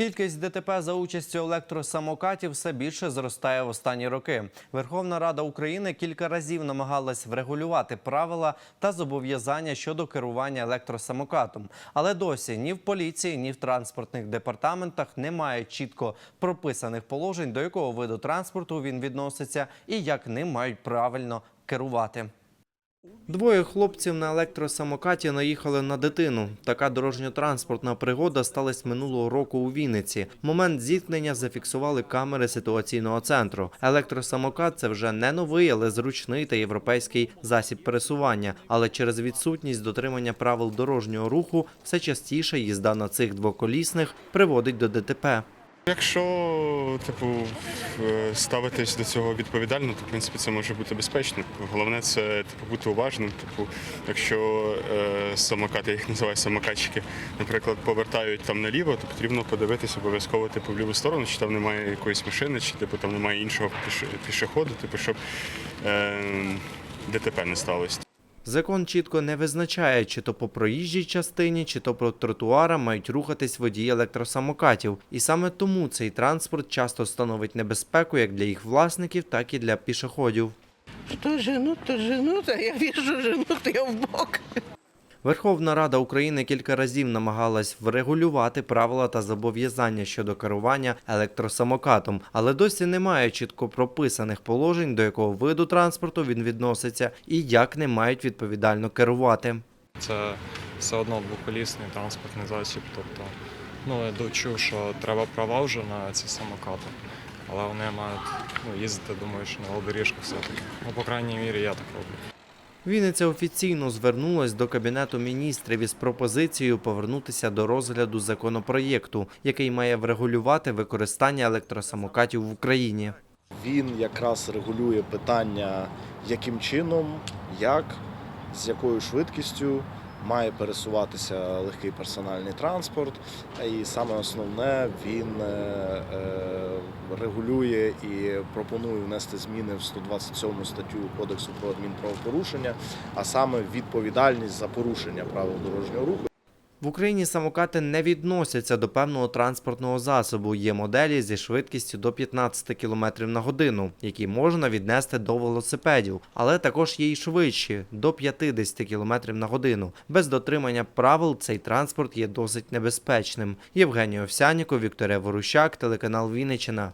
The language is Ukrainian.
Кількість ДТП за участю електросамокатів все більше зростає в останні роки. Верховна Рада України кілька разів намагалась врегулювати правила та зобов'язання щодо керування електросамокатом. Але досі ні в поліції, ні в транспортних департаментах немає чітко прописаних положень, до якого виду транспорту він відноситься і як ним мають правильно керувати. Двоє хлопців на електросамокаті наїхали на дитину. Така дорожньо-транспортна пригода сталася минулого року у Вінниці. Момент зіткнення зафіксували камери ситуаційного центру. Електросамокат це вже не новий, але зручний та європейський засіб пересування. Але через відсутність дотримання правил дорожнього руху все частіше їзда на цих двоколісних приводить до ДТП. Якщо типу е, ставитись до цього відповідально, то в принципі це може бути безпечно. Головне це типу бути уважним. Типу, якщо е, самокати, я їх називаю самокатчики, наприклад, повертають там наліво, то потрібно подивитися обов'язково типу в ліву сторону, чи там немає якоїсь машини, чи типу там немає іншого піш- пішоходу, типу, щоб е, ДТП не сталося. Закон чітко не визначає, чи то по проїжджій частині, чи то по тротуара мають рухатись водії електросамокатів. І саме тому цей транспорт часто становить небезпеку як для їх власників, так і для пішоходів. Что жену, то жену, а я вижу то я в бок. Верховна Рада України кілька разів намагалась врегулювати правила та зобов'язання щодо керування електросамокатом, але досі немає чітко прописаних положень, до якого виду транспорту він відноситься і як ним мають відповідально керувати. Це все одно двоколісний транспортний засіб. Тобто, ну я дочув, що треба права вже на ці самокати, але вони мають ну, їздити, думаю, що на велодоріжках все-таки. Ну, по крайній мірі, я так роблю. Вінниця офіційно звернулась до Кабінету міністрів із пропозицією повернутися до розгляду законопроєкту, який має врегулювати використання електросамокатів в Україні. Він якраз регулює питання, яким чином, як, з якою швидкістю має пересуватися легкий персональний транспорт. І саме основне, він е, е, регулює і пропонує внести зміни в 127 статтю Кодексу про адмінправопорушення, а саме відповідальність за порушення правил дорожнього руху. В Україні самокати не відносяться до певного транспортного засобу. Є моделі зі швидкістю до 15 км на годину, які можна віднести до велосипедів, але також є й швидші до 50 км на годину. Без дотримання правил цей транспорт є досить небезпечним. Євгеній Овсяніков, Вікторія Ворущак, телеканал Вінниччина.